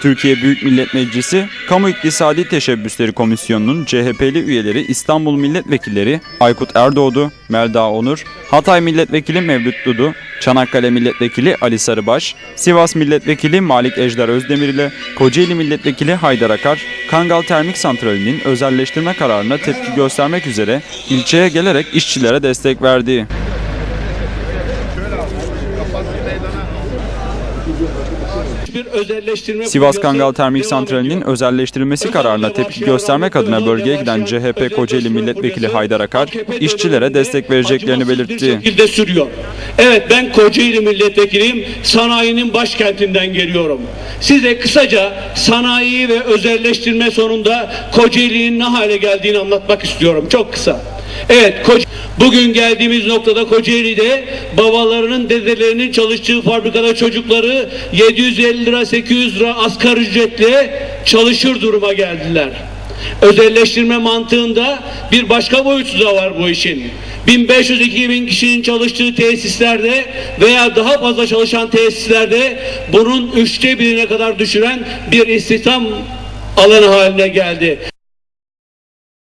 Türkiye Büyük Millet Meclisi, Kamu İktisadi Teşebbüsleri Komisyonu'nun CHP'li üyeleri İstanbul Milletvekilleri Aykut Erdoğdu, Melda Onur, Hatay Milletvekili Mevlüt Dudu, Çanakkale Milletvekili Ali Sarıbaş, Sivas Milletvekili Malik Ejder Özdemir ile Kocaeli Milletvekili Haydar Akar, Kangal Termik Santrali'nin özelleştirme kararına tepki göstermek üzere ilçeye gelerek işçilere destek verdi. bir özelleştirme Sivas Kangal Termik Santrali'nin özelleştirilmesi kararına tepki göstermek adına bölgeye giden CHP Kocaeli Milletvekili Haydar Akar, işçilere destek vereceklerini belirtti. şekilde sürüyor. Evet ben Kocaeli milletvekiliyim. Sanayinin başkentinden geliyorum. Size kısaca sanayi ve özelleştirme sonunda Kocaeli'nin ne hale geldiğini anlatmak istiyorum. Çok kısa. Evet Koca- bugün geldiğimiz noktada Kocaeli'de babalarının dedelerinin çalıştığı fabrikada çocukları 750 lira 800 lira asgari ücretle çalışır duruma geldiler. Özelleştirme mantığında bir başka boyutu da var bu işin. 1500-2000 kişinin çalıştığı tesislerde veya daha fazla çalışan tesislerde bunun üçte birine kadar düşüren bir istihdam alanı haline geldi.